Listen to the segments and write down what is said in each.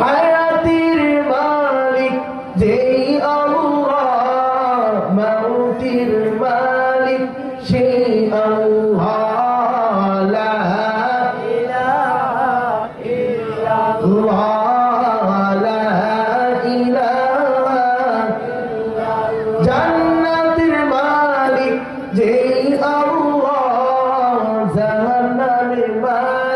হায়াতির মালিক যেই আল্লাহ মৌতির মালিক সেই আল্লাহ জান্নাতের মালিক যেই আল্লাহ জাহান্নামের মালিক।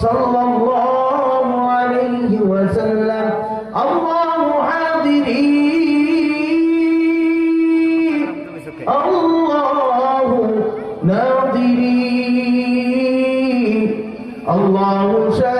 صلى الله عليه وسلم. الله حاضرين. الله ناظرين. الله شاهدين